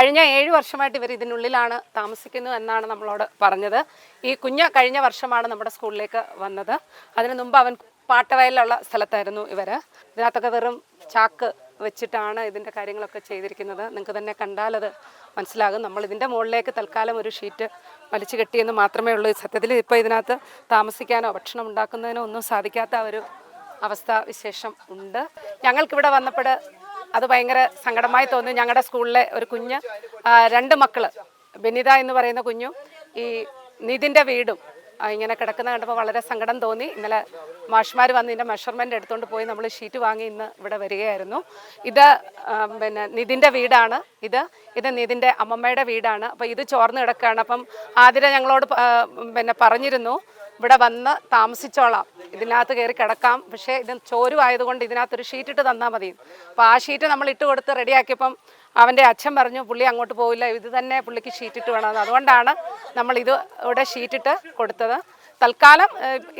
കഴിഞ്ഞ ഏഴ് വർഷമായിട്ട് ഇവർ ഇതിനുള്ളിലാണ് താമസിക്കുന്നു എന്നാണ് നമ്മളോട് പറഞ്ഞത്. ഈ കുഞ്ഞ് കഴിഞ്ഞ വർഷമാണ് നമ്മുടെ സ്കൂളിലേക്ക് വന്നത്. അതിനു മുമ്പ് അവൻ പാട്ടവയലുള്ള സ്ഥലത്തായിരുന്നു ഇവർ ഇതിനകത്തൊക്കെ വെറും ചാക്ക് വെച്ചിട്ടാണ് ഇതിന്റെ കാര്യങ്ങളൊക്കെ ചെയ്തിരിക്കുന്നത്. നിങ്ങൾക്ക് തന്നെ കണ്ടാലത് മനസ്സിലാകും. നമ്മൾ ഇതിന്റെ മുകളിലേക്ക് തൽക്കാലം ഒരു ഷീറ്റ് വലിച്ചു കെട്ടിയെന്ന് മാത്രമേ ഉള്ളൂ. സത്യത്തിൽ ഇപ്പോൾ ഇതിനകത്ത് താമസിക്കാനോ ഭക്ഷണം ഉണ്ടാക്കുന്നതിനോ ഒന്നും സാധിക്കാത്ത ഒരു അവസ്ഥ വിശേഷം ഉണ്ട്. ഞങ്ങൾക്കിവിടെ വന്നപ്പോൾ അത് ഭയങ്കര സങ്കടമായി തോന്നി ഞങ്ങളുടെ സ്കൂളിലെ ഒരു കുഞ്ഞ് രണ്ട് മക്കൾ. ബെനിത എന്ന് പറയുന്ന കുഞ്ഞും ഈ നിതിന്റെ വീടും ഇങ്ങനെ കിടക്കുന്ന കണ്ടപ്പോൾ വളരെ സങ്കടം തോന്നി. ഇന്നലെ മാഷ്മാർ വന്ന് ഇതിന്റെ മെഷർമെന്റ് എടുത്തുകൊണ്ട് പോയി നമ്മൾ ഷീറ്റ് വാങ്ങി ഇന്ന് ഇവിടെ വരികയായിരുന്നു. ഇത് പിന്നെ നിതിന്റെ വീടാണ് ഇത്. ഇത് നിതിന്റെ അമ്മമ്മയുടെ വീടാണ്. അപ്പോൾ ഇത് ചോർന്ന് കിടക്കുകയാണ് അപ്പം ആതിര ഞങ്ങളോട് പിന്നെ പറഞ്ഞിരുന്നു ഇവിടെ വന്ന് താമസിച്ചോളാം. ഇതിനകത്ത് കയറി കിടക്കാം. പക്ഷേ ഇത് ചോരുവായതുകൊണ്ട് ഇതിനകത്തൊരു ഷീറ്റ് ഇട്ട് തന്നാൽ മതി. അപ്പോൾ ആ ഷീറ്റ് നമ്മൾ ഇട്ട് കൊടുത്ത് റെഡിയാക്കിയപ്പം അവന്റെ അച്ഛൻ പറഞ്ഞു പുള്ളി അങ്ങോട്ട് പോവില്ല. ഇത് തന്നെ പുള്ളിക്ക് ഷീറ്റ് ഇട്ട് വേണമെന്ന് അതുകൊണ്ടാണ് നമ്മൾ ഇത് ഇവിടെ ഷീറ്റിട്ട് കൊടുത്തത്. തൽക്കാലം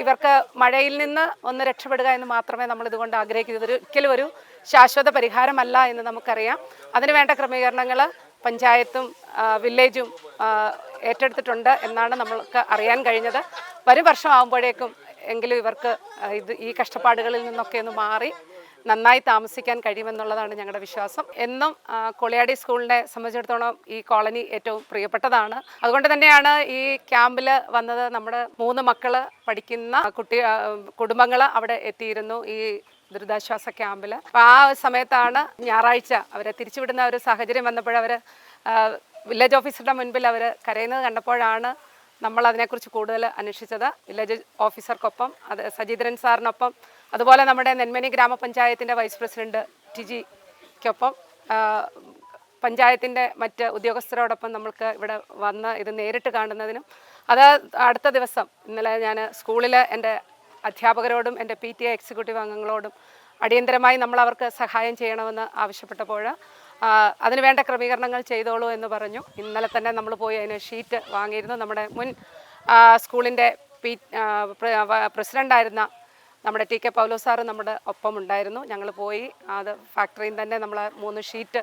ഇവർക്ക് മഴയിൽ നിന്ന് ഒന്ന് രക്ഷപ്പെടുക എന്ന് മാത്രമേ നമ്മൾ ഇതുകൊണ്ട് ആഗ്രഹിക്കുന്നത് ഒരു ഒരിക്കലും ഒരു ശാശ്വത പരിഹാരമല്ല എന്ന് നമുക്കറിയാം. അതിന് വേണ്ട ക്രമീകരണങ്ങൾ പഞ്ചായത്തും വില്ലേജും ഏറ്റെടുത്തിട്ടുണ്ട് എന്നാണ് നമ്മൾക്ക് അറിയാൻ കഴിഞ്ഞത്. വരും വർഷമാകുമ്പോഴേക്കും എങ്കിലും ഇവർക്ക് ഇത് ഈ കഷ്ടപ്പാടുകളിൽ നിന്നൊക്കെ ഒന്ന് മാറി നന്നായി താമസിക്കാൻ കഴിയുമെന്നുള്ളതാണ് ഞങ്ങളുടെ വിശ്വാസം. എന്നും കൊളിയാടി സ്കൂളിനെ സംബന്ധിച്ചിടത്തോളം ഈ കോളനി ഏറ്റവും പ്രിയപ്പെട്ടതാണ്. അതുകൊണ്ട് തന്നെയാണ് ഈ ക്യാമ്പിൽ വന്നത് നമ്മുടെ മൂന്ന് മക്കൾ പഠിക്കുന്ന കുട്ടി കുടുംബങ്ങൾ അവിടെ എത്തിയിരുന്നു ഈ ദുരിതാശ്വാസ ക്യാമ്പിൽ അപ്പോൾ ആ സമയത്താണ് ഞായറാഴ്ച അവരെ തിരിച്ചുവിടുന്ന ഒരു സാഹചര്യം വന്നപ്പോൾ അവർ വില്ലേജ് ഓഫീസറുടെ മുൻപിൽ അവർ കരയുന്നത് കണ്ടപ്പോഴാണ് നമ്മൾ അതിനെക്കുറിച്ച് കൂടുതൽ അന്വേഷിച്ചത് വില്ലേജ് ഓഫീസർക്കൊപ്പം അത് സജീന്ദ്രൻ സാറിനൊപ്പം അതുപോലെ നമ്മുടെ നെന്മനി ഗ്രാമപഞ്ചായത്തിന്റെ വൈസ് പ്രസിഡന്റ് ടിജിക്കൊപ്പം പഞ്ചായത്തിന്റെ മറ്റ് ഉദ്യോഗസ്ഥരോടൊപ്പം നമ്മൾക്ക് ഇവിടെ വന്ന് ഇത് നേരിട്ട് കാണുന്നതിനും അത് അടുത്ത ദിവസം ഇന്നലെ ഞാൻ സ്കൂളിൽ എന്റെ അധ്യാപകരോടും എന്റെ പി ടി എ എക്സിക്യൂട്ടീവ് അംഗങ്ങളോടും അടിയന്തരമായി നമ്മൾ അവർക്ക് സഹായം ചെയ്യണമെന്ന് ആവശ്യപ്പെട്ടപ്പോൾ അതിന് വേണ്ട ക്രമീകരണങ്ങൾ ചെയ്തോളൂ എന്ന് പറഞ്ഞു. ഇന്നലെ തന്നെ നമ്മൾ പോയി അതിന് ഷീറ്റ് വാങ്ങിയിരുന്നു. നമ്മുടെ മുൻ സ്കൂളിന്റെ പി പ്രസിഡന്റായിരുന്ന നമ്മുടെ ടി കെ പൗലോ സാറ് നമ്മുടെ ഒപ്പം ഉണ്ടായിരുന്നു. ഞങ്ങൾ പോയി അത് ഫാക്ടറിയിൽ തന്നെ നമ്മൾ മൂന്ന് ഷീറ്റ്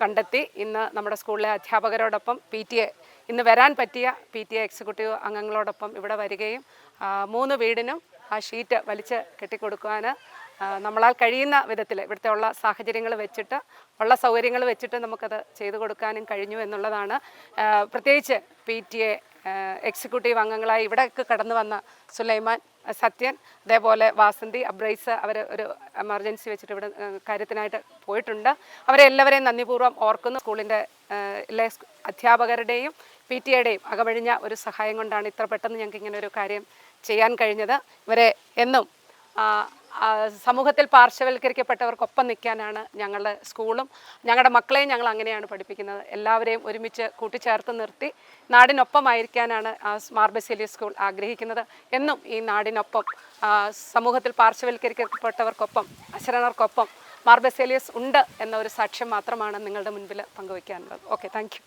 കണ്ടെത്തി. ഇന്ന് നമ്മുടെ സ്കൂളിലെ അധ്യാപകരോടൊപ്പം പി ടി എ ഇന്ന് വരാൻ പറ്റിയ പി ടി എ എക്സിക്യൂട്ടീവ് അംഗങ്ങളോടൊപ്പം ഇവിടെ വരികയും മൂന്ന് വീടിനും ആ ഷീറ്റ് വലിച്ച് കെട്ടിക്കൊടുക്കുവാൻ നമ്മളാൽ കഴിയുന്ന വിധത്തിൽ ഇവിടുത്തെ ഉള്ള സാഹചര്യങ്ങൾ വെച്ചിട്ട് ഉള്ള സൗകര്യങ്ങൾ വെച്ചിട്ട് നമുക്കത് ചെയ്തു കൊടുക്കാനും കഴിഞ്ഞു എന്നുള്ളതാണ്. പ്രത്യേകിച്ച് പി ടി എ എക്സിക്യൂട്ടീവ് അംഗങ്ങളായി ഇവിടേക്ക് കടന്നു വന്ന സുലൈമാൻ സത്യൻ അതേപോലെ വാസന്തി അബ്രൈസ് അവർ ഒരു എമർജൻസി വെച്ചിട്ട് ഇവിടെ കാര്യത്തിനായിട്ട് പോയിട്ടുണ്ട്. അവരെ എല്ലാവരെയും നന്ദിപൂർവം ഓർക്കുന്നു. സ്കൂളിന്റെ അധ്യാപകരുടെയും പി ടി എയുടെയും അകമഴിഞ്ഞ ഒരു സഹായം കൊണ്ടാണ് ഇത്ര പെട്ടെന്ന് ഞങ്ങൾക്ക് ഇങ്ങനെ ഒരു കാര്യം ചെയ്യാൻ കഴിഞ്ഞത്. ഇവരെ എന്നും സമൂഹത്തിൽ പാർശ്വവൽക്കരിക്കപ്പെട്ടവർക്കൊപ്പം നിൽക്കാനാണ് ഞങ്ങളുടെ സ്കൂളും. ഞങ്ങളുടെ മക്കളെയും ഞങ്ങൾ അങ്ങനെയാണ് പഠിപ്പിക്കുന്നത്. എല്ലാവരെയും ഒരുമിച്ച് കൂട്ടിച്ചേർത്ത് നിർത്തി നാടിനൊപ്പമായിരിക്കാനാണ് ആയിരിക്കാനാണ് മാർബസേലിയ സ്കൂൾ ആഗ്രഹിക്കുന്നത്. എന്നും ഈ നാടിനൊപ്പം സമൂഹത്തിൽ പാർശ്വവൽക്കരിക്കപ്പെട്ടവർക്കൊപ്പം അശരണർക്കൊപ്പം മാർബസേലിയസ് ഉണ്ട് എന്ന ഒരു സാക്ഷ്യം മാത്രമാണ് നിങ്ങളുടെ മുൻപിൽ പങ്കുവയ്ക്കാനുള്ളത്. Okay thank